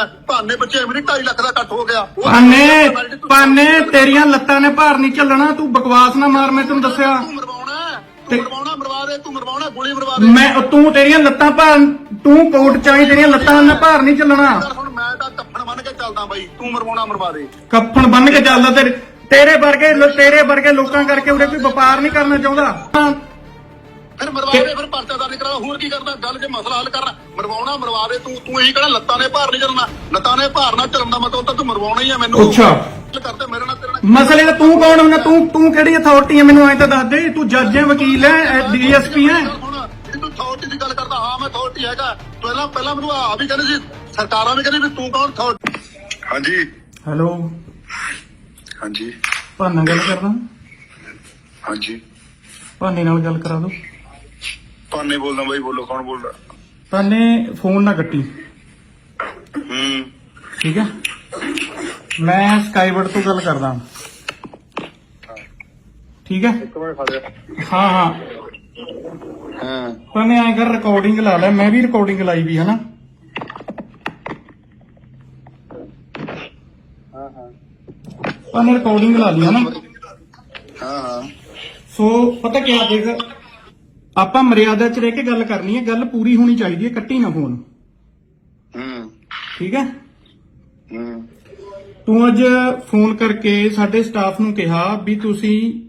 ਆ ਭਾਨੇ ਬੱਚੇ ਐਵੇਂ 2.5 ਲੱਖ ਦਾ ਇਕੱਠ ਹੋ ਗਿਆ। ਉਹ ਪਾਨੇ ਤੂੰ- ਪਾਨੇ ਤੇਰੀਆਂ ਲੱਤਾਂ ਨੇ ਭਾਰ ਨਹੀਂ ਚੱਲਣਾ ਤੂੰ ਬਕਵਾਸ ਨਾ ਮਾਰ ਮੈਂ ਤੈਨੂੰ ਦੱਸਿਆ। ਤੂੰ ਮਰਵਾਉਣਾ ਹੈ, ਤੇ- ਤੂੰ ਮਰਵਾਉਣਾ ਮਰਵਾ ਦੇ ਤੂੰ ਮਰਵਾਉਣਾ ਗੋਲੀ ਮਰਵਾ ਦੇ। ਮੈਂ ਤੂੰ ਤੇਰੀਆਂ ਲੱਤਾਂ ਭਾਰ ਤੂੰ ਕੋਟ ਚਾਹੀ ਤੇਰੀਆਂ ਲੱਤਾਂ ਨਾਲ ਭਾਰ ਨਹੀਂ ਚੱਲਣਾ। ਹੁਣ ਮੈਂ ਤਾਂ ਕੱਫਣ ਬੰਨ ਕੇ ਚੱਲਦਾ ਬਾਈ ਤੂੰ ਮਰਵਾਉਣਾ ਮਰਵਾ ਦੇ। ਕੱਫਣ ਬੰਨ ਕੇ ਚੱਲਦਾ ਤੇਰੇ ਤੇਰੇ ਵਰਗੇ ਤੇਰੇ ਵਰਗੇ ਲੋਕਾਂ ਕਰਕੇ ਉਰੇ ਕੋਈ ਵਪਾਰ ਨਹੀਂ ਕਰਨਾ ਚਾਹੁੰਦਾ। ਹੋਰ ਕੀ ਕਰਦਾ? ਗੱਲ ਜੇ ਮਸਲਾ ਹੱਲ ਕਰਨਾ ਮਰਵਾਉਣਾ ਮਰਵਾ ਦੇ ਤੂੰ ਤੂੰ ਇਹੀ ਕਹਿਣਾ ਲੱਤਾਂ ਨੇ ਭਾਰ ਨਹੀਂ ਚੱਲਣਾ। ਲੱਤਾਂ ਨੇ ਭਾਰ ਨਾ ਚੱਲਣ ਦਾ ਮਤਲਬ ਤਾਂ ਤੂੰ ਮਰਵਾਉਣਾ ਹੀ ਆ ਮੈਨੂੰ। ਅੱਛਾ। ਗੱਲ ਕਰਦੇ ਮੇਰੇ ਨਾਲ ਤੇਰੇ ਨਾਲ ਮਸਲੇ ਦਾ ਤੂੰ ਕੌਣ ਹੁੰਦਾ ਤੂੰ ਤੂੰ ਕਿਹੜੀ ਅਥਾਰਟੀ ਹੈ ਮੈਨੂੰ ਐਂ ਤਾਂ ਦੱਸ ਦੇ ਤੂੰ ਜੱਜ ਹੈ ਵਕੀਲ ਹੈ ਡੀਐਸਪੀ ਹੈ ਤੂੰ ਅਥਾਰਟੀ ਦੀ ਗੱਲ ਕਰਦਾ। ਹਾਂ ਮੈਂ ਅਥਾਰਟੀ ਹੈਗਾ। ਪਹਿਲਾਂ ਪਹਿਲਾਂ ਮੈਨੂੰ ਆ ਵੀ ਕਹਿੰਦੇ ਸੀ ਸਰਕਾਰਾਂ ਵੀ ਕਹਿੰਦੀ ਵੀ ਤੂੰ ਕੌਣ ਅਥਾਰਟੀ ਹਾਂਜੀ। ਹੈਲੋ ਹਾਂਜੀ। ਭਾਨਾ ਗੱਲ ਕਰਦਾ। ਹਾਂਜੀ। ਭਾਨੇ ਨਾਲ ਗੱਲ ਕਰਾ ਦੋ। ਪਾਨੇ ਬੋਲਦਾ ਬਾਈ ਬੋਲੋ ਕੌਣ ਬੋਲਦਾ? ਭਾਨੇ ਫੋਨ ਨਾ ਕੱਟੀ। ਹੂੰ। ਠੀਕ ਹੈ? ਮੈਂ ਸਕਾਈਵਰਡ ਤੋਂ ਗੱਲ ਕਰਦਾ ਠੀਕ ਹੈ? ਇੱਕ ਮਿੰਟ ਖੜਿਆ ਹਾਂ ਹਾਂ। ਹਾਂ। ਭਾਨੇ ਐਂ ਕਰ ਰਿਕਾਰਡਿੰਗ ਲਾ ਲੈ। ਮੈਂ ਵੀ ਰਿਕਾਰਡਿੰਗ ਲਾਈ ਵੀ ਹਨਾ? ਹਾਂ ਹਾਂ। ਭਾਨੇ ਰਿਕਾਰਡਿੰਗ ਲਾ ਲਈ ਹਨਾ? ਹਾਂ ਹਾਂ। ਸੋ ਪਤਾ ਕੀ ਦੇਖ। ਆਪਾਂ ਮਰਿਆਦਾ 'ਚ ਰਹਿ ਕੇ ਗੱਲ ਕਰਨੀ ਹੈ ਗੱਲ ਪੂਰੀ ਹੋਣੀ ਚਾਹੀਦੀ ਹੈ ਕੱਟੀ ਨਾ ਫੋਨ। ਹੂੰ। ਠੀਕ ਹੈ? ਹੂੰ। ਤੂੰ ਅੱਜ ਫੋਨ ਕਰਕੇ ਸਾਡੇ ਸਟਾਫ ਨੂੰ ਕਿਹਾ ਵੀ ਤੁਸੀਂ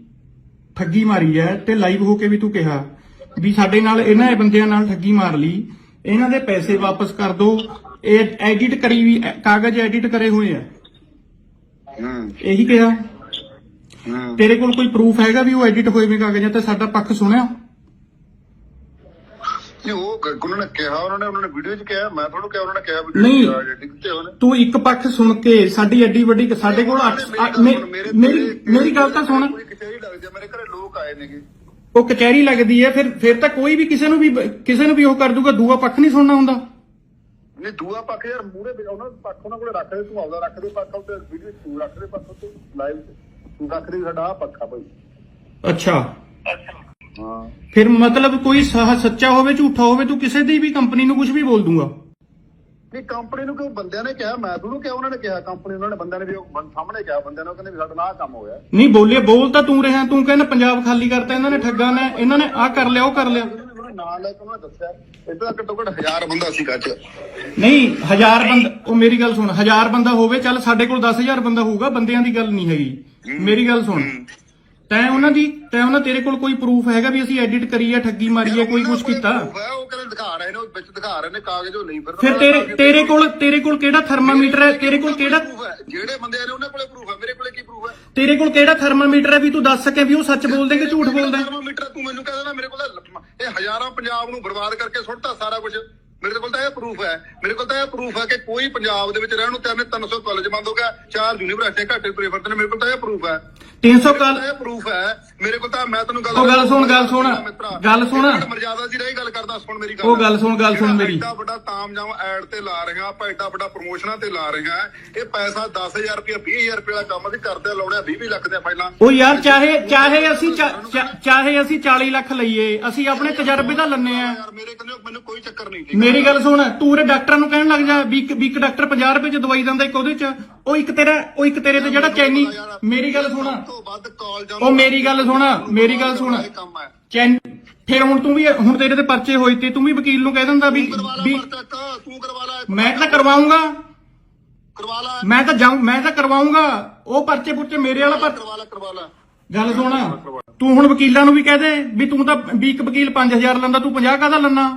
ਠੱਗੀ ਮਾਰੀ ਹੈ ਤੇ ਲਾਈਵ ਹੋ ਕੇ ਵੀ ਤੂੰ ਕਿਹਾ ਵੀ ਸਾਡੇ ਨਾਲ ਇਹਨਾਂ ਇਹ ਬੰਦਿਆਂ ਨਾਲ ਠੱਗੀ ਮਾਰ ਲਈ ਇਹਨਾਂ ਦੇ ਪੈਸੇ ਵਾਪਸ ਕਰ ਦਿਓ ਇਹ ਐਡਿਟ ਕਰੀ ਵੀ ਕਾਗਜ਼ ਐਡਿਟ ਕਰੇ ਹੋਏ ਆ। ਹੂੰ। ਇਹੀ ਕਿਹਾ। ਤੇਰੇ ਕੋਲ ਕੋਈ ਪ੍ਰੂਫ ਹੈਗਾ ਵੀ ਉਹ ਐਡਿਟ ਹੋਏ ਵੇ ਕਾਗਜ਼ਾਂ ਤੇ ਸਾਡਾ ਪੱਖ ਸੁਣਿਆ? ਉਹਨਾਂ ਨੇ ਕਿਹਾ ਉਹਨਾਂ ਨੇ ਉਹਨਾਂ ਨੇ ਵੀਡੀਓ 'ਚ ਕਿਹਾ ਮੈਂ ਤੁਹਾਨੂੰ ਕਿਹਾ ਉਹਨਾਂ ਨੇ ਕਿਹਾ ਨਹੀਂ। ਵੀਡੀਓ 'ਚ ਦਿੱਤੇ ਉਹਨੇ ਤੂੰ ਇੱਕ ਪੱਖ ਸੁਣ ਕੇ ਸਾਡੀ ਐਡੀ ਵੱਡੀ ਸਾਡੇ ਕੋਲ ਅੱਠ- ਅੱਠ- ਮੇ- ਮੇਰੀ ਮੇਰੀ ਗੱਲ ਤਾਂ ਸੁਣ। ਕੋਈ ਕਚਹਿਰੀ ਲੱਗਦੀ ਆ ਮੇਰੇ ਘਰੇ ਲੋਕ ਆਏ ਨੇਗੇ। ਉਹ ਕਚਹਿਰੀ ਲੱਗਦੀ ਹੈ ਫਿਰ ਫਿਰ ਤਾਂ ਕੋਈ ਵੀ ਕਿਸੇ ਨੂੰ ਵੀ ਕਿਸੇ ਨੂੰ ਵੀ ਉਹ ਕਰ ਦੂਗਾ ਦੂਆ ਪੱਖ ਨਹੀਂ ਸੁਣਨਾ ਹੁੰਦਾ। ਨਹੀਂ ਦੂਆ ਪੱਖ ਯਾਰ ਮੂਰੇ ਉਹਨਾਂ ਦਾ ਪੱਖ ਉਹਨਾਂ ਕੋਲੇ ਰੱਖ ਦੇ ਤੂੰ ਆਪਦਾ ਰੱਖ ਦੇ ਪੱਖ ਉੱਤੇ ਵੀਡੀਓ ਤੂੰ ਰੱਖ ਦੇ ਪੱਖ ਉੱਤੇ ਲਾਈਵ ਤੂੰ ਰੱਖ ਦੇ ਸਾਡਾ ਆਹ ਪੱਖਾ ਭਾਈ। ਅੱਛਾ। ਹਾਂ। ਫਿਰ ਮਤਲਬ ਕੋਈ ਸਹ ਸੱਚਾ ਹੋਵੇ ਝੂਠਾ ਹੋਵੇ ਤੂੰ ਕਿਸੇ ਦੀ ਵੀ ਕੰਪਨੀ ਨੂੰ ਕੁਝ ਵੀ ਬੋਲ ਦੂੰਗਾ। ਨਹੀਂ ਕੰਪਨੀ ਨੂੰ ਕਿਉਂ ਬੰਦਿਆਂ ਨੇ ਕਿਹਾ? ਮੈਂ ਤੁਹਾਨੂੰ ਕਿਹਾ ਉਹਨਾਂ ਨੇ ਕਿਹਾ। ਕੰਪਨੀ ਉਹਨਾਂ ਨੇ ਬੰਦਿਆਂ ਨੇ ਵੀ ਉਹ ਬੰ- ਸਾਹਮਣੇ ਕਿਹਾ। ਬੰਦਿਆਂ ਨੇ ਉਹ ਕਹਿੰਦੇ ਵੀ ਸਾਡਾ ਆਹ ਕੰਮ ਹੋਇਆ। ਨਹੀਂ ਬੋਲੇ ਬੋਲ ਤਾਂ ਤੂੰ ਰਿਹਾ। ਤੂੰ ਕਹਿੰਦਾ ਪੰਜਾਬ ਖਾਲੀ ਕਰਤਾ ਇਹਨਾਂ ਨੇ ਠੱਗਾਂ ਨੇ ਇਹਨਾਂ ਨੇ ਆਹ ਕਰ ਲਿਆ ਉਹ ਕਰ ਲਿਆ। ਉਹਨਾਂ ਨੇ ਲੈ ਕੇ ਉਹਨਾਂ ਨੇ ਦੱਸਿਆ। ਤਾਂ ਘੱਟੋ ਘੱਟ ਹਜ਼ਾਰ ਬੰਦਾ ਸੀ ਕੱਚ ਨਹੀਂ ਹਜ਼ਾਰ ਬੰਦਾ ਉਹ ਮੇਰੀ ਗੱਲ ਸੁਣ। ਹਜ਼ਾਰ ਬੰਦਾ ਹੋਵੇ ਚੱਲ ਸਾਡੇ ਕੋਲ 10000 ਬੰਦਾ ਹੋਊਗਾ ਬੰਦਿਆਂ ਦੀ ਗੱਲ ਨਹੀਂ ਹੈਗੀ। ਮੇਰੀ ਗੱਲ ਸੁਣ। ਤੈਂ ਉਹਨਾਂ ਦੀ ਤੈਂ ਉਹਨਾਂ ਤੇਰੇ ਕੋਲ ਕੋਈ ਪ੍ਰੂਫ ਹੈਗਾ ਵੀ ਅਸੀਂ ਐਡਿਟ ਕਰੀ ਹੈ ਠੱਗੀ ਮਾਰੀ ਹੈ ਕੋਈ ਕੁਝ ਕੀਤਾ? ਉਹ ਕਹਿੰਦੇ ਦਿਖਾ ਰਹੇ ਨੇ ਉਹ ਵਿੱਚ ਦਿਖਾ ਰਹੇ ਨੇ ਕਾਗਜ਼ ਉਹ ਨਹੀਂ ਫਿਰ ਫਿਰ ਤੇਰੇ ਤੇਰੇ ਕੋਲ ਤੇਰੇ ਕੋਲ ਕਿਹੜਾ ਥਰਮਾਮੀਟਰ ਹੈ? ਤੇਰੇ ਕੋਲ ਕਿਹੜਾ proof ਹੈ ਜਿਹੜੇ ਬੰਦੇ ਨੇ ਉਹਨਾਂ ਕੋਲੇ ਪ੍ਰੂਫ ਹੈ ਮੇਰੇ ਕੋਲੇ ਕੀ ਪ੍ਰੂਫ ਹੈ? ਤੇਰੇ ਕੋਲ ਕਿਹੜਾ ਥਰਮਾਮੀਟਰ ਹੈ ਵੀ ਤੂੰ ਦੱਸ ਸਕੇ ਵੀ ਉਹ ਸੱਚ ਬੋਲਦੇ ਕਿ ਝੂਠ ਬੋਲਦੇ? ਥਰਮੋਮੀਟਰ ਤੂੰ ਮੈਨੂੰ ਕਹਿੰਦਾ ਨਾ ਮੇਰੇ ਕੋਲ ਤਾਂ ਲ- ਇਹ ਹਜ਼ਾਰਾਂ ਪੰਜਾਬ ਨੂੰ ਬਰਬਾਦ ਕਰਕੇ ਸੁੱਟਤਾ ਸਾਰਾ ਕੁਝ ਮੇਰੇ ਕੋਲ ਤਾਂ ਇਹ ਪ੍ਰੂਫ ਹੈ। ਮੇਰੇ ਕੋਲ ਤਾਂ ਇਹ ਪ੍ਰੂਫ ਹੈ ਕਿ ਕੋਈ ਪੰਜਾਬ ਦੇ ਵਿੱਚ ਰਹਿਣ ਨੂੰ ਤਿੰਨ 300 ਕਾਲਜ ਬੰਦ ਹੋ ਗਿਆ ਚਾਰ ਯੂਨੀਵਰਸਿਟੀ ਘੱਟੇ ਪ੍ਰੇਫਰ ਨੇ ਮੇਰੇ ਕੋਲ ਤਾਂ ਇਹ ਪ੍ਰੂਫ ਹੈ। 300 ਕਾਲ ਇਹ ਪ੍ਰੂਫ ਹੈ। ਮੇਰੇ ਕੋਲ ਤਾਂ ਮੈਂ ਤੈਨੂੰ ਗੱਲ ਉਹ ਗੱਲ ਸੁਣ, ਗੱਲ ਸੁਣ, ਗੱਲ ਸੁਣ। ਮਰਜ਼ਾਦਾ ਦੀ ਰਹੀ ਗੱਲ ਕਰਦਾ ਸੁਣ ਮੇਰੀ ਗੱਲ। ਉਹ ਗੱਲ ਸੁਣ, ਗੱਲ ਸੁਣ ਮੇਰੀ। ਐਡਾ ਵੱਡਾ ਤਾਮਜਾਮ ਐਡ ਤੇ ਲਾ ਰਿਹਾ ਆਪਾਂ ਐਡਾ ਵੱਡਾ ਪ੍ਰੋਮੋਸ਼ਨਾਂ ਤੇ ਲਾ ਰਹੇ ਇਹ ਪੈਸਾ 10000 ਰੁਪਏ 20000 ਰੁਪਏ ਦਾ ਕੰਮ ਅਸੀਂ ਕਰਦੇ ਲਾਉਣੇ 20 20 ਲੱਖ ਦੇ ਪਹਿਲਾਂ ਉਹ ਯਾਰ ਚਾਹੇ ਚਾਹੇ ਅਸੀਂ ਚਾਹੇ ਅਸੀਂ 40 ਲੱਖ ਲਈਏ ਅਸੀਂ ਆਪਣੇ ਤਜਰਬੇ ਦਾ ਲੰਨੇ ਆ। ਯਾਰ ਮੇਰੇ ਕਹਿੰਦੇ ਮੈਨੂੰ ਕੋਈ ਚੱਕਰ ਨਹੀਂ ਠੀਕ ਮੇਰੀ ਗੱਲ ਸੁਣ, ਤੂੰ ਉਰੇ ਡਾਕਟਰਾਂ ਨੂੰ ਕਹਿਣ ਲੱਗ ਜਾ ਵੀ ਇੱਕ ਵੀ ਇੱਕ ਡਾਕਟਰ 50 ਰੁਪਏ ਚ ਦਵਾਈ ਦਿੰਦਾ ਇੱਕ ਉਹਦੇ ਚ। ਉਹ ਇੱਕ ਤੇਰਾ ਉਹ ਇੱਕ ਤੇਰੇ ਤੇ ਜਿਹੜਾ ਚੈਨੀ ਮੇਰੀ ਗੱਲ ਸੁਣ। ਸਭ ਤੋਂ ਵੱਧ ਕਾਲਜਾਂ ਉਹ ਮੇਰੀ ਗੱਲ ਸੁਣ, ਮੇਰੀ ਗੱਲ ਸੁਣ। ਇਹ ਕੰਮ ਹੈ ਚੈਨ ਫਿਰ ਹੁਣ ਤੂੰ ਵੀ ਹੁਣ ਤੇਰੇ ਤੇ ਪਰਚੇ ਹੋਏ ਤੇ ਤੂੰ ਵੀ ਵਕੀਲ ਨੂੰ ਕਹਿ ਦਿੰਦਾ ਵੀ ਕਰਵਾ ਲਾ ਵੀ ਪਰਚਾ ਤੂੰ ਕਰਵਾ ਲਾ ਮੈਂ ਤਾਂ ਕਰਵਾਉਂਗਾ। ਕਰਵਾ ਲਾ ਮੈਂ ਤਾਂ ਜਾਊਂ ਮੈਂ ਤਾਂ ਕਰਵਾਉਂਗਾ। ਉਹ ਪਰਚੇ ਪੁਰਚੇ ਮੇਰੇ ਵਾਲਾ ਪਰ ਕਰਵਾ ਲਾ ਕਰਵਾ ਲਾ ਗੱਲ ਸੁਣ। ਤੂੰ ਹੁਣ ਵਕੀਲਾਂ ਨੂੰ ਵੀ ਕਹਿ ਦੇ ਵੀ ਤੂੰ ਤਾਂ ਵੀ ਇੱਕ ਵਕੀਲ 5000 ਲੈਂਦਾ, ਤੂੰ 50 ਕਾਹਦਾ ਲੈਣਾ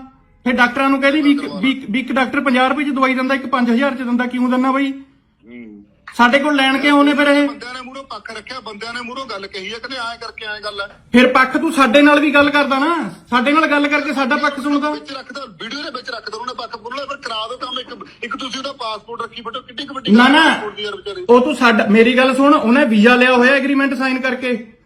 ਫਿਰ ਡਾਕਟਰਾਂ ਨੂੰ ਕਹਦੇ ਵੀ ਵੀ ਇੱਕ- ਵੀ ਇੱਕ ਡਾਕਟਰ 50 ਰੁਪਏ ਚ ਦਵਾਈ ਦਿੰਦਾ ਇੱਕ 5000 ਚ ਦਿੰਦਾ ਕਿਉਂ ਦਿੰਦਾ ਬਈ? ਸਾਡੇ ਕੋਲ ਲੈਣ ਕੇ ਆਉਨੇ ਫਿਰ ਇਹ? ਬੰਦਿਆਂ ਨੇ ਮੂਹਰੋਂ ਪੱਖ ਰੱਖਿਆ ਬੰਦਿਆਂ ਨੇ ਮੂਹਰੋਂ ਗੱਲ ਕਹੀ ਹੈ ਕਹਿੰਦੇ ਐਂ ਕਰਕੇ ਐਂ ਗੱਲ ਹੈ ਫਿਰ ਪੱਖ ਤੂੰ ਸਾਡੇ ਨਾਲ ਵੀ ਗੱਲ ਕਰਦਾ ਨਾ। ਸਾਡੇ ਨਾਲ ਗੱਲ ਕਰਕੇ ਸਾਡਾ ਪੱਖ ਸੁਣਦਾ। ਵਿੱਚ ਰੱਖਦਾ ਵੀਡੀਓ ਦੇ ਵਿੱਚ ਰੱਖਦਾ ਉਹਨੇ ਪੱਖ ਬੋਲਣਾ ਫਿਰ ਕਰਾ ਦੋ ਕੰਮ ਇੱਕ ਇੱਕ ਤੁਸੀਂ ਉਹਦਾ ਪਾਸਪੋਰਟ ਰੱਖੀ ਬੈਠੋ ਕਿੱਡੀ ਕੁ ਵੱਡੀ ਨਾ ਨਾ। passport ਦੀ ਯਾਰ ਵਿਚਾਰੇ। ਉਹ ਤੂੰ ਸਾਡਾ ਮੇਰੀ ਗੱਲ ਸੁਣ ਉਹਨੇ ਵੀਜ਼ਾ ਲਿਆ ਹੋਇਆ ਐਗਰੀਮੈਂਟ ਸਾਈਨ ਕਰਕੇ।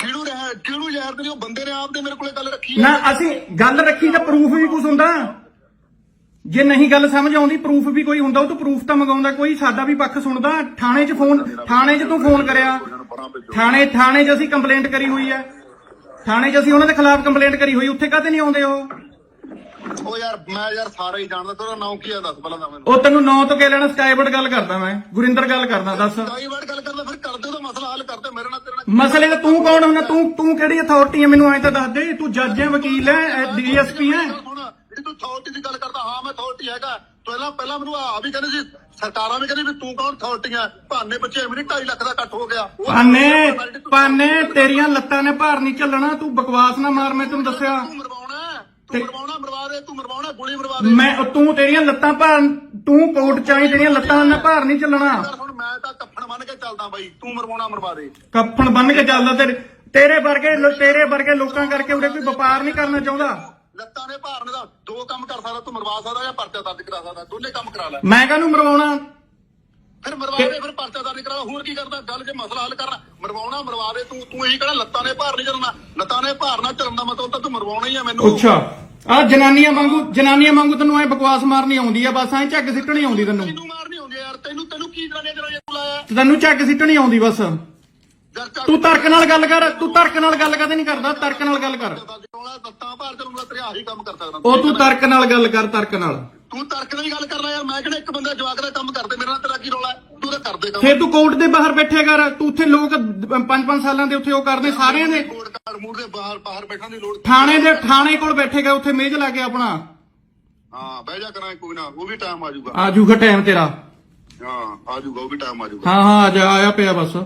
ਕਿਹਨੂੰ ਰਹਿ ਕਿਹਨੂੰ ਯਾਰ ਤੇ ਉਹ ਬੰਦੇ ਨੇ ਆਪ ਦੇ ਮੇਰੇ ਕੋਲੇ ਗੱਲ ਰੱਖੀ ਨਾ ਅਸੀਂ ਗੱਲ ਰੱਖੀ ਤਾਂ ਪ੍ਰੂਫ ਵੀ ਕੁਝ ਹੁੰਦਾ। ਜੇ ਨਹੀਂ ਗੱਲ ਸਮਝ ਆਉਂਦੀ ਪ੍ਰੂਫ ਵੀ ਕੋਈ ਹੁੰਦਾ ਉਹ ਤੋਂ ਪ੍ਰੂਫ ਤਾਂ ਮੰਗਾਉਂਦਾ ਕੋਈ ਸਾਡਾ ਵੀ ਪੱਖ ਸੁਣਦਾ। ਥਾਣੇ 'ਚ ਫੋਨ ਥਾਣੇ 'ਚ ਤੂੰ ਫੋਨ ਕਰਿਆ। ਥਾਣੇ ਥਾਣੇ 'ਚ ਅਸੀਂ ਕੰਪਲੇਂਟ ਕਰੀ ਹੋਈ ਹੈ। ਥਾਣੇ 'ਚ ਅਸੀਂ ਉਹਨਾਂ ਦੇ ਖਿਲਾਫ ਕੰਪਲੇਂਟ ਕਰੀ ਹੋਈ ਉੱਥੇ ਕਾਹਤੇ ਨਹੀਂ ਆਉਂਦੇ ਉਹ? ਉਹ ਯਾਰ ਮੈਂ ਯਾਰ ਸਾਰਾ ਹੀ ਜਾਣਦਾ ਤੇਰਾ ਨਾਮ ਕੀ ਹੈ ਦੱਸ ਪਹਿਲਾਂ ਤਾਂ ਮੈਨੂੰ। ਉਹ ਤੈਨੂੰ ਨਾਂ ਤੋਂ ਕਹਿ ਲੈਣਾ ਸਕਾਈਵਰਡ ਗੱਲ ਕਰਦਾ ਮੈਂ। ਗੁਰਿੰਦਰ ਗੱਲ ਕਰਦਾ ਦੱਸ। ਕਈ ਵਾਰ ਗੱਲ ਕਰਦਾ ਫਿਰ ਕਰਦੇ ਉਹਦਾ ਮਸਲਾ ਹੱਲ ਕਰਦੇ ਮੇਰੇ ਨਾਲ ਮਸਲੇ ਦਾ ਤੂੰ ਕੌਣ ਹੁੰਦਾ ਤੂੰ ਤੂੰ ਕਿਹੜੀ ਅਥਾਰਟੀ ਹੈ ਮੈਨੂੰ ਐਂ ਤਾਂ ਦੱਸ ਦੇ ਤੂੰ ਜੱਜ ਹੈ ਵਕੀਲ ਹੈ ਡੀਐਸਪੀ ਹੈ ਜਿਹੜੀ ਤੂੰ ਅਥਾਰਟੀ ਦੀ ਗੱਲ ਕਰਦਾ ਹਾਂ ਮੈਂ ਅਥਾਰਟੀ ਹੈਗਾ। ਪਹਿਲਾਂ ਪਹਿਲਾਂ ਮੈਨੂੰ ਆ ਵੀ ਕਹਿੰਦੇ ਸੀ ਸਰਕਾਰਾਂ ਵੀ ਕਹਿੰਦੀ ਵੀ ਤੂੰ ਕੌਣ ਅਥਾਰਟੀ ਹੈ ਭਾਨੇ ਬੱਚੇ ਵੀ 2.5 ਲੱਖ ਦਾ ਇਕੱਠ ਹੋ ਗਿਆ। ਤੇਰੀਆਂ ਲੱਤਾਂ ਨੇ ਭਾਰ ਨਹੀਂ ਝੱਲਣਾ ਤੂੰ ਬਕਵਾਸ ਨਾ ਮਾਰ ਮੈਂ ਤੈਨੂੰ ਦੱਸਿਆ। ਤੂੰ ਮਰਵਾਉਣਾ ਹੈ, ਤੂੰ ਮਰਵਾਉਣਾ ਮਰਵਾ ਦੇ ਤੂੰ ਮਰਵਾਉਣਾ ਗੋਲੀ ਮਰਵਾ ਦੇ। ਮੈਂ ਤੂੰ ਤੇਰੀਆਂ ਲੱਤਾਂ ਭਾਰ ਤੂੰ ਕੋਟ ਚਾਹੀ ਤੇਰੀਆਂ ਲੱਤਾਂ ਨਾਲ ਭਾਰ ਨਹੀਂ ਚੱਲਣਾ। ਹੁਣ ਮੈਂ ਤਾਂ ਬੰਨ ਕੇ ਚੱਲਦਾ ਬਾਈ ਤੂੰ ਮਰਵਾਉਣਾ ਮਰਵਾ ਦੇ। ਕੱਫਣ ਬੰਨ ਕੇ ਚੱਲਦਾ ਤੇਰੇ ਤੇਰੇ ਵਰਗੇ ਲੋ- ਤੇਰੇ ਵਰਗੇ ਲੋਕਾਂ ਕਰਕੇ ਉਰੇ ਕੋਈ ਵਪਾਰ ਨਹੀਂ ਕਰਨਾ ਚਾਹੁੰਦਾ। ਲੱਤਾਂ ਨੇ ਭਾਰਨ ਦਾ ਦੋ ਕੰਮ ਕਰ ਸਕਦਾ ਤੂੰ ਮਰਵਾ ਸਕਦਾ ਜਾਂ ਪਰਚਾ ਦਰਜ ਕਰਾ ਸਕਦਾ ਦੋਨੇ ਕੰਮ ਕਰਾ ਲੈ। ਮੈਂ ਕਾਹਨੂੰ ਮਰਵਾਉਣਾ? ਫਿਰ ਮਰਵਾ ਦੇ ਫਿਰ ਪਰਚਾ ਦਰਜ ਕਰਾ ਹੋਰ ਕੀ ਕਰਦਾ? ਗੱਲ ਜੇ ਮਸਲਾ ਹੱਲ ਕਰਨਾ ਮਰਵਾਉਣਾ ਮਰਵਾ ਦੇ ਤੂੰ ਤੂੰ ਇਹੀ ਕਹਿਣਾ ਲੱਤਾਂ ਨੇ ਭਾਰ ਨਹੀਂ ਚੱਲਣਾ ਲੱਤਾਂ ਨੇ ਭਾਰ ਨਾ ਚੱਲਣ ਦਾ ਮਤਲਬ ਤਾਂ ਤੂੰ ਮਰਵਾਉਣਾ ਹੀ ਆ ਮੈਨੂੰ। ਅੱਛਾ ਆ ਜਨਾਨੀਆਂ ਵਾਂਗੂ ਜਨਾਨੀਆਂ ਵਾਂਗੂ ਤੈਨੂੰ ਐ ਬਕਵਾਸ ਮਾਰਨੀ ਆਉਂਦੀ ਆ ਬਸ ਐ ਝੱਗ ਸਿੱਟਣੀ ਆਉਂਦੀ ਤੈਨੂੰ। ਯਾਰ ਤੈਨੂੰ ਤੈਨੂੰ ਕੀ ਜਨਾਨੀਆਂ ਜਨਾਨੀਆਂ ਬੁਲਾਇਆ? ਤੈਨੂੰ ਝੱਗ ਸਿੱਟਣੀ ਆਉਂਦੀ ਬਸ। ਤੂੰ ਤਰਕ ਨਾਲ ਗੱਲ ਕਰ ਤੂੰ ਤਰਕ ਨਾਲ ਗੱਲ ਕਦੇ ਨਹੀਂ ਕਰਦਾ ਤਰਕ ਨਾਲ ਗੱਲ ਕਰ। ਲੱਤਾਂ ਭਾਰ ਚੱਲੂਗਾ ਤੇਰੇ ਆਹੀ ਕੰਮ ਕਰ ਸਕਦਾ। ਉਹ ਤੂੰ ਤਰਕ ਨਾਲ ਗੱਲ ਕਰ ਤਰਕ ਨਾਲ। ਤੂੰ ਤਰਕ ਦੀ ਗੱਲ ਕਰਨਾ ਯਾਰ ਮੈਂ ਕਿਹੜਾ ਇੱਕ ਬੰਦਾ ਜਵਾਕ ਦਾ ਕੰਮ ਕਰਦੇ ਮੇਰੇ ਨਾਲ ਤੇਰਾ ਕੀ ਰੌਲਾ? ਤੂੰ ਤਾਂ ਕਰਦੇ ਕੰਮ। ਫੇਰ ਤੂੰ ਕੋਰਟ ਦੇ ਬਾਹਰ ਬੈਠਿਆ ਕਰ ਤੂੰ ਉੱਥੇ ਲੋਕ 5-5 ਸਾਲਾਂ ਦੇ ਉੱਥੇ ਉਹ ਕਰਦੇ ਸਾਰਿਆਂ ਦੇ। ਕੋਰਟ ਕਾਰਡ ਮੂਡ ਦੇ ਬਾਹਰ ਬਾਹਰ ਬੈਠਣ ਦੀ ਲੋੜ ਥਾਣੇ ਦੇ ਥਾਣੇ ਕੋਲ ਬੈਠੇਗਾ ਉੱਥੇ ਮੇਜ਼ ਲਾ ਕੇ ਆਪਣਾ। ਹਾਂ ਬਹਿ ਜਾ ਕਰਾਂ ਕੋਈ ਨਾ ਉਹ ਵੀ ਟਾਈਮ ਆ ਜਾਊਗਾ। ਆ ਜੂਗਾ ਟਾਈਮ ਤੇਰਾ। ਹਾਂ ਆ ਜਾਊਗਾ ਉਹ ਵੀ ਟਾਈਮ ਆ ਜਾਊਗਾ ਹਾਂ ਹਾਂ ਆ ਜਾ ਆਇਆ ਪਿਆ ਬਸ।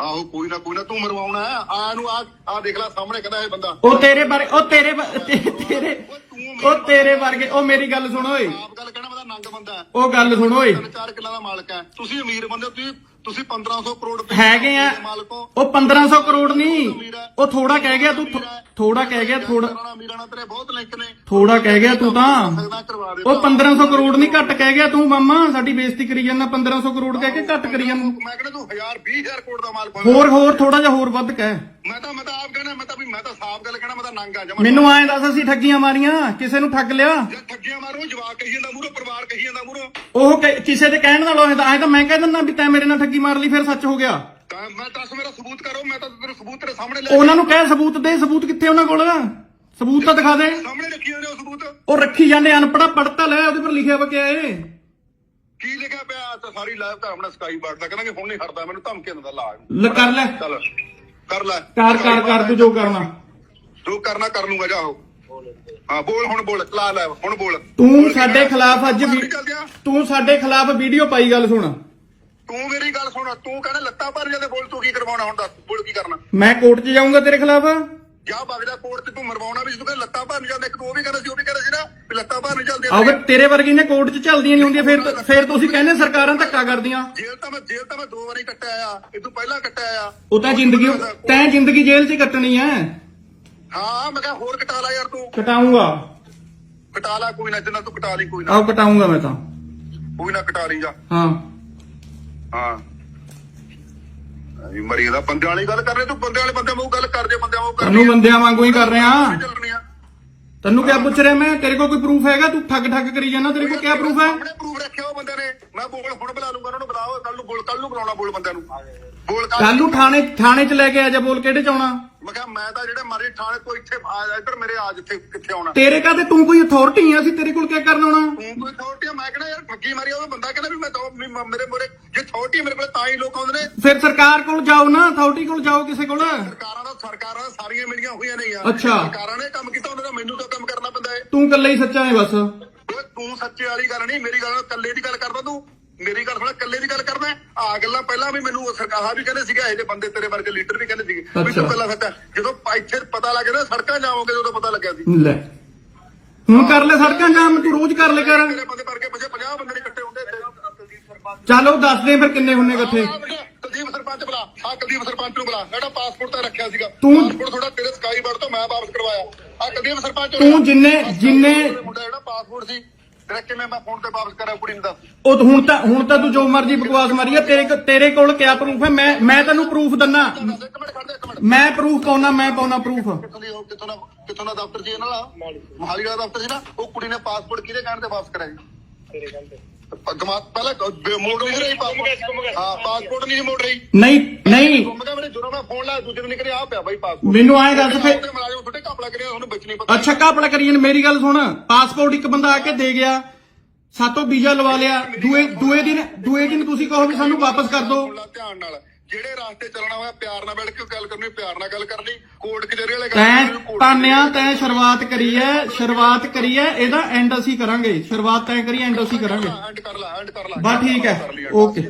ਆਹੋ ਕੋਈ ਨਾ ਕੋਈ ਨਾ ਤੂੰ ਮਰਵਾਉਣਾ ਹੈ। ਆ ਨੂੰ ਆ ਆ ਦੇਖ ਲੈ ਸਾਹਮਣੇ ਕਹਿੰਦਾ ਇਹ ਬੰਦਾ। ਉਹ ਤੇਰੇ ਬਾਰੇ ਉਹ ਤੇਰੇ ਤੇ- ਤੇਰੇ ਉਹ ਤੇਰੇ ਵਰਗੇ ਉਹ ਮੇਰੀ ਗੱਲ ਸੁਣ ਓਏ। ਆਪ ਗੱਲ ਕਹਿਣਾ ਤਾਂ ਨੰਗ ਬੰਦਾ ਹੈ। ਉਹ ਗੱਲ ਸੁਣ ਓਏ। ਤਿੰਨ ਚਾਰ ਕਿੱਲਾ ਦਾ ਮਾਲਕ ਹੈ। ਤੁਸੀਂ ਅਮੀਰ ਬੰਦੇ ਹੋ, ਤੁਸੀਂ ਤੁਸੀਂ 1500 ਕਰੋੜ ਰੁਪਏ ਹੈਗੇ ਆ। ਦੇ ਮਾਲਕ ਹੋ। ਉਹ 1500 ਕਰੋੜ ਨਹੀਂ। ਉਹ ਥੋੜਾ ਕਹਿ ਗਿਆ ਤੂੰ ਥੋੜਾ ਕਹਿ ਗਿਆ ਥੋੜਾ ਅਮੀਰਾਂ ਨਾਲ ਤੇਰੇ ਬਹੁਤ ਲਿੰਕ ਨੇ। ਥੋੜਾ ਕਹਿ ਗਿਆ ਤੂੰ ਤਾਂ। ਉਹ 1500 ਕਰੋੜ ਨਹੀਂ ਘੱਟ ਕਹਿ ਗਿਆ ਤੂੰ ਮਾਮਾ। ਸਾਡੀ ਬੇਇੱਜ਼ਤੀ ਕਰੀ ਜਾਂਦਾ 1500 ਕਰੋੜ ਕਹਿ ਕੇ ਘੱਟ ਕਰੀ ਜਾਂਦਾ। ਮੈਂ ਕਹਿੰਦਾ ਤੂੰ 1000 20000 ਕਰੋੜ ਦਾ ਮਾਲਕ ਹੋਰ ਹੋਰ ਥੋੜਾ ਜਿਹਾ ਹੋਰ ਵੱਧ ਕਹਿ। ਮੈਂ ਤਾਂ ਮੈਂ ਤਾਂ ਆਪ ਕਹਿਣਾ ਮੈਂ ਤਾਂ ਵੀ ਮੈਂ ਤਾਂ ਸਾਫ਼ ਗੱਲ ਕਹਿਣਾ ਮੈਂ ਤਾਂ ਨੰਗ ਆ ਜਮਾ ਮੈਨੂੰ ਐਂ ਦੱਸ ਅਸੀਂ ਠੱਗੀਆਂ ਮਾਰੀਆਂ ਕਿਸੇ ਨੂੰ ਠੱਗ ਲਿਆ? ਜੇ ਠੱਗੀਆਂ ਮਾਰੂ ਜਵਾਕ ਕਹੀ ਜਾਂਦਾ ਮੂਹਰੋਂ ਪਰਿਵਾਰ ਕਹੀ ਜਾਂਦਾ ਮੂਹਰੋਂ। ਉਹ ਕਿ- ਕਿਸੇ ਦੇ ਕਹਿਣ ਨਾਲ ਹੋਇਆ ਤਾਂ ਐਂ ਤਾਂ ਮੈਂ ਕਹਿ ਦਿੰਦਾ ਵੀ ਤੈਂ ਮੇਰੇ ਨਾਲ ਠੱਗੀ ਮਾਰ ਲਈ ਫਿਰ ਸੱਚ ਹੋ ਗਿਆ। ਤਾਂ ਮੈਂ ਦੱਸ ਮੇਰਾ ਸਬੂਤ ਕਰੋ ਮੈਂ ਤਾਂ ਤੇਰੇ ਸਬੂਤ ਤੇਰੇ ਸਾਹਮਣੇ ਲੈ ਉਹਨਾਂ ਨੂੰ ਕਹਿ ਸਬੂਤ ਦੇ ਸਬੂਤ ਕਿੱਥੇ ਉਹਨਾਂ ਕੋਲ? ਸਬੂਤ ਤਾਂ ਦਿਖਾ ਦੇ। ਸਾਹਮਣੇ ਰੱਖੀ ਜਾਂਦੇ ਹੋ ਸਬੂਤ। ਉਹ ਰੱਖੀ ਜਾਂਦੇ ਅਨਪੜਾ ਪੜਤਾ ਲੈ ਉਹਦੇ ਪਰ ਲਿਖਿਆ ਵਾ ਕਿਆ ਏ ਕੀ ਲਿਖਿਆ ਪਿਆ? ਤਾਂ ਸਾਰੀ ਲਾਈਵ ਤਾਂ ਆਪਣਾ ਸਕਾਈ ਬਾਰਡ ਦਾ ਕਹਿੰਦਾ ਕਿ ਹੁਣ ਨਹੀਂ ਹਟਦਾ ਮੈਨੂੰ ਧਮਕੀ ਦਿੰਦਾ ਲਾ। ਲੈ ਕਰ ਲੈ। ਚੱਲ। ਕਰ ਲੈ। ਕਰ ਕਰ ਕਰ ਤੂੰ ਜੋ ਕਰਨਾ। ਜੋ ਕਰਨਾ ਕਰ ਲੂੰਗਾ ਜਾਓ ਹਾਂ ਬੋਲ ਹੁਣ ਬੋਲ ਚਲਾ ਲੈ ਹੁਣ ਬੋਲ। ਤੂੰ ਸਾਡੇ ਖਿਲਾਫ ਅੱਜ ਵੀ ਤੂੰ ਸਾਡੇ ਖਿਲਾਫ ਵੀਡੀਓ ਪਾਈ ਗੱਲ ਸੁਣ। ਤੂੰ ਮੇਰੀ ਗੱਲ ਸੁਣ ਤੂੰ ਕਹਿੰਦਾ ਲੱਤਾਂ ਭਰ ਜਾਂਦੇ ਬੋਲ ਤੂੰ ਕੀ ਕਰਵਾਉਣਾ ਹੁਣ ਦੱਸ ਬੋਲ ਕੀ ਕਰਨਾ? ਮੈਂ ਕੋਰਟ 'ਚ ਜਾਊਂਗਾ ਤੇਰੇ ਖਿਲਾਫ? ਜਾ ਬਗਦਾ ਕੋਰਟ ਤੇ ਤੂੰ ਮਰਵਾਉਣਾ ਵੀ ਤੂੰ ਕਹਿੰਦਾ ਲੱਤਾਂ ਭਰ ਜਾਂਦੇ ਇੱਕ ਤੂੰ ਉਹ ਵੀ ਕਹਿੰਦਾ ਸੀ ਉਹ ਵੀ ਕਹਿੰਦਾ ਸੀ ਨਾ ਲੱਤਾਂ ਭਰ ਨਹੀਂ ਚੱਲਦੇ ਆਹ ਫਿਰ ਤੇਰੇ ਵਰਗੀ ਨੇ ਕੋਰਟ 'ਚ ਚੱਲਦੀਆਂ ਨਹੀਂ ਹੁੰਦੀਆਂ ਫਿਰ ਫਿਰ ਤੁਸੀਂ ਕਹਿੰਦੇ ਸਰਕਾਰਾਂ ਧੱਕਾ ਕਰਦੀਆਂ। ਜੇਲ੍ਹ ਤਾਂ ਮੈਂ ਜੇਲ੍ਹ ਤਾਂ ਮੈਂ ਦੋ ਵਾਰੀ ਕੱਟਿਆ ਆ। ਇਹ ਤੋਂ ਪਹਿਲਾਂ ਕੱਟਿਆ ਆ। ਉਹ ਤਾਂ ਜ਼ਿੰਦਗੀ ਤੈਂ ਜ਼ਿੰਦਗੀ ਜੇਲ੍ਹ 'ਚ ਹੀ ਕੱਟਣੀ ਐ। ਹਾਂ ਮੈਂ ਕਿਹਾ ਹੋਰ ਕਟਾ ਲੈ ਯਾਰ ਤੂੰ। ਕਟਾਊਂਗਾ ਕਟਾ ਲੈ ਕੋਈ ਨਾ ਜਿੰਨਾ ਤੂੰ ਕਟਾ ਲਈ ਕੋਈ ਨਾ। ਆਹ ਕਟਾਊਂਗਾ ਮੈਂ ਤਾਂ। ਕੋਈ ਨਾ ਕਟਾ ਲਈ ਜਾ। ਹਾਂ। ਹਾਂ। ਇਹ ਮਰੀ ਦਾ ਬੰਦਿਆਂ ਵਾਲੀ ਗੱਲ ਕਰ ਰਹੇ ਤੂੰ ਬੰਦਿਆਂ ਵਾਲੇ ਬੰਦਿਆਂ ਵਾਂਗੂ ਗੱਲ ਕਰ ਜੇ ਬੰਦਿਆਂ ਵਾਂਗੂ ਕਰ ਤੈਨੂੰ ਬੰਦਿਆਂ ਵਾਂਗੂ ਹੀ ਕਰ ਰਿਹਾ ਚੱਲਣੀ ਆ। ਤੈਨੂੰ ਕਿਆ ਪੁੱਛ ਰਿਹਾ ਮੈਂ? ਤੇਰੇ ਕੋਲ ਕੋਈ ਪ੍ਰੂਫ ਹੈਗਾ? ਤੂੰ ਠੱਗ ਠੱਗ ਕਰੀ ਜਾਂਦਾ ਤੇਰੇ ਕੋਲ ਕਿਆ ਪ੍ਰੂਫ ਹੈ? ਪ੍ਰੂਫ ਰੱਖਿਆ ਉਹ ਬੰਦੇ ਨੇ। ਮੈਂ ਬੋਲ ਹੁਣ ਬੁਲਾ ਲੂੰਗਾ ਉਹਨਾਂ ਨੂੰ ਬੁਲਾਓ ਕੱਲ ਨੂੰ ਬੋਲ ਕੱਲ ਨੂੰ ਬੁਲਾਉਣਾ ਬੋਲ ਬੰਦਿਆਂ ਨੂੰ। ਬੋਲ ਕੱਲ ਨੂੰ ਥਾਣੇ ਥਾਣੇ 'ਚ ਲੈ ਕੇ ਆ ਜਾ ਬੋਲ ਕਿਹੜੇ 'ਚ ਆਉਣਾ? ਮੈਂ ਕਿਹਾ ਮੈਂ ਤਾਂ ਜਿਹੜੇ ਮਾਰੇ ਥਾਣੇ ਤੋਂ ਇੱਥੇ ਆ ਇੱਧਰ ਮੇਰੇ ਆ ਜਿੱਥੇ ਕਿੱਥੇ ਆਉਣਾ। ਤੇਰੇ ਕਾਤੇ ਤੂੰ ਕੋਈ ਅਥਾਰਟੀ ਆ ਅਸੀਂ ਤੇਰੇ ਕੋਲ ਕਿਆ ਕਰਨ ਆਉਣਾ? ਤੂੰ ਕੋਈ ਅਥਾਰਟੀ ਮੈਂ ਕਹਿੰਦਾ ਯਾਰ ਠੱਗੀ ਮਾਰੀ ਉਹ ਬੰਦਾ ਕਹਿੰਦਾ ਵੀ ਮੈਂ ਤਾਂ ਵੀ ਮ- ਮੇਰੇ ਮੋਰੇ ਜੇ ਅਥਾਰਟੀ ਮੇਰੇ ਕੋਲ ਤਾਂ ਹੀ ਲੋਕ ਆਉਂਦੇ ਨੇ। ਫਿਰ ਸਰਕਾਰ ਕੋਲ ਜਾਓ ਨਾ ਅਥਾਰਟੀ ਕੋਲ ਜਾਓ ਕਿਸੇ ਕੋਲ। ਸਰਕਾਰਾਂ ਦਾ ਸਰਕਾਰਾਂ ਦਾ ਸਾਰੀਆਂ ਮਿਲੀਆਂ ਹੋਈਆਂ ਨੇ ਯਾਰ। ਅੱਛਾ। ਸਰਕਾਰਾਂ ਨੇ ਕੰਮ ਕੀਤਾ ਉਹਨਾਂ ਦਾ ਮੈਨੂੰ ਤਾਂ ਕੰਮ ਕਰਨਾ ਪੈਂਦਾ ਹੈ। ਤੂੰ ਇਕੱਲੇ ਹੀ ਸੱਚਾ ਹੈ ਬਸ। ਓਏ ਤੂੰ ਸੱਚੇ ਵਾਲੀ ਗੱਲ ਨਹੀਂ ਮੇਰੀ ਗੱਲ ਇਕੱਲੇ ਦੀ ਗੱਲ ਕਰਦਾ ਤੂੰ। ਮੇਰੀ ਗੱਲ ਸੁਣ ਇਕੱਲੇ ਦੀ ਗੱਲ ਕਰਨਾ ਆ ਗੱਲਾਂ ਪਹਿਲਾਂ ਵੀ ਮੈਨੂੰ ਸਰਕਾਰਾਂ ਵੀ ਕਹਿੰਦੇ ਸੀਗੇ ਇਹ ਜਿਹੇ ਬੰਦੇ ਤੇਰੇ ਵਰਗੇ ਲੀਡਰ ਵੀ ਕਹਿੰਦੇ ਸੀਗੇ। ਵੀ। ਤੂੰ ਗੱਲਾਂ ਸੱਚਾ। ਜਦੋਂ ਇੱਥੇ ਪਤਾ ਲੱਗ ਨਾ ਸੜਕਾਂ ਜਾਓਗੇ ਜਦੋਂ ਪਤਾ ਲੱਗਿਆ ਸੀ। ਲੈ। ਹੁਣ ਕਰ ਲੈ ਸੜਕਾਂ ਜਾਮ ਤੂੰ ਰੋਜ਼ ਕਰ ਲੈ ਕਰ। ਤੇਰੇ ਬੰਦੇ ਵਰਗੇ 50 ਬੰਦੇ ਇਕੱਠੇ ਹੁੰਦੇ ਚਲੋ ਦੱਸ ਦੇ ਫਿਰ ਕਿੰਨੇ ਹੁੰਨੇ ਇਕੱਠੇ। ਕੁਲਦੀਪ ਸਰਪੰਚ ਬੁਲਾ। ਆ ਕੁਲਦੀਪ ਸਰਪੰਚ ਨੂੰ ਬੁਲਾ। ਜਿਹੜਾ ਪਾਸਪੋਰਟ ਤਾਂ ਰੱਖਿਆ ਸੀਗਾ। ਤੂੰ- ਪਾਸਪੋਰਟ ਥੋੜਾ ਤੇਰੇ ਸਕਾਈ ਬਰਡ ਤੋਂ ਮੈਂ ਵਾਪਸ ਕਰਵਾਇਆ। ਆ ਕੁਲਦੀਪ ਸਰਪੰਚ ਤੂੰ ਜਿੰਨੇ- ਜਿੰਨੇ- ਮੁੰਡਾ ਜਿਹੜਾ ਪਾਸਪੋਰਟ ਸੀ ਤੇਰਾ ਕਿਵੇਂ ਮੈਂ ਫੋਨ ਤੇ ਵਾਪਸ ਕਰਾਂ ਕੁੜੀ ਨੂੰ ਦੱਸ। ਉਹ ਹੁਣ ਤਾਂ ਹੁਣ ਤਾਂ ਤੂੰ ਜੋ ਮਰਜ਼ੀ ਬਕਵਾਸ ਮਾਰੀ ਆ ਤੇਰੇ ਤੇਰੇ ਕੋਲ ਕਿਆ ਪ੍ਰੂਫ ਹੈ? ਮੈਂ ਮੈਂ ਤੈਨੂੰ ਪ੍ਰੂਫ ਦੰਨਾ। ਦੱਸ, ਇੱਕ ਮਿੰਟ ਖੜ ਜਾ ਇੱਕ ਮਿੰਟ। ਮੈਂ ਪ੍ਰੂਫ ਪਾਉਣਾ ਮੈਂ ਪਾਉਣਾ ਪ੍ਰੂਫ ਕਿੱਥੋਂ ਦੀ ਉਹ ਕਿੱਥੋਂ ਦਾ ਕਿੱਥੋਂ ਦਾ ਦਫ਼ਤਰ ਸੀ ਇਹਨਾਂ ਦਾ? ਮੋਹਾਲੀ ਵਾਲਾ ਦਫ਼ਤਰ ਸੀ ਨਾ? ਉਹ ਕੁੜੀ ਨੇ ਪਾਸਪੋਰਟ ਕਿਹਦੇ ਕਹਿਣ ਤੇ ਵਾਪਸ ਕਰਾਇਆ ਜੀ ਗਮਾ ਪਹਿਲਾਂ ਗ- ਮੋੜ ਨਹੀਂ ਰਹੀ ਪਾਸਪੋਰਟ ਹਾਂ ਪਾਸਪੋਰਟ ਨਹੀਂ ਸੀ ਮੋੜ ਰਹੀ। ਨਹੀਂ ਨਹੀਂ। ਗੁੰਮ ਗਿਆ ਮੇਰੇ ਜਦੋਂ ਮੈਂ ਫੋਨ ਲਾਇਆ ਦੂਜੇ ਦਿਨ ਨਿਕਲਿਆ ਆ ਪਿਆ ਬਾਈ ਪਾਸਪੋਰਟ ਮੈਨੂੰ ਐਂ ਦੱਸ ਫੇ ਮਲਾਜਮ ਕਾਪਲਾ ਕਰਿਆ ਨਹੀਂ ਪਤਾ। ਅੱਛਾ ਕਾਪੜਾ ਕਰੀਏ ਮੇਰੀ ਗੱਲ ਸੁਣ। ਪਾਸਪੋਰਟ ਇੱਕ ਬੰਦਾ ਆ ਕੇ ਦੇ ਗਿਆ। ਸਾਤੋਂ ਵੀਜ਼ਾ ਲਵਾ ਲਿਆ। ਦੂਏ ਦੂਏ ਦਿਨ ਦੂਏ ਦਿਨ ਤੁਸੀਂ ਕਹੋ ਵੀ ਸਾਨੂੰ ਵਾਪਸ ਕਰ ਦਿਓ। ਧਿਆਨ ਨਾਲ। ਜਿਹੜੇ ਰਾਸਤੇ ਚੱਲਣਾ ਹੋਇਆ ਪਿਆਰ ਨਾਲ ਬੈਠ ਕੇ ਗੱਲ ਕਰਨੀ ਪਿਆਰ ਨਾਲ ਗੱਲ ਕਰਨੀ ਕੋਰਟ ਕਚਹਿਰੀ ਵਾਲੇ ਗੱਲ ਤੈਂ ਤਾਨਿਆ ਤੈਂ ਸ਼ੁਰੂਆਤ ਕਰੀ ਐ ਸ਼ੁਰੂਆਤ ਕਰੀ ਐ ਇਹਦਾ ਐਂਡ ਅਸੀਂ ਕਰਾਂਗੇ। ਸ਼ੁਰੂਆਤ ਤੈਂ ਕਰੀ ਐਂਡ ਅਸੀਂ ਕਰਾਂਗੇ। ਐਂਡ ਕਰ ਲੈ ਐਂਡ ਕਰ ਲੈ ਬਸ ਠੀਕ end। ਓਕੇ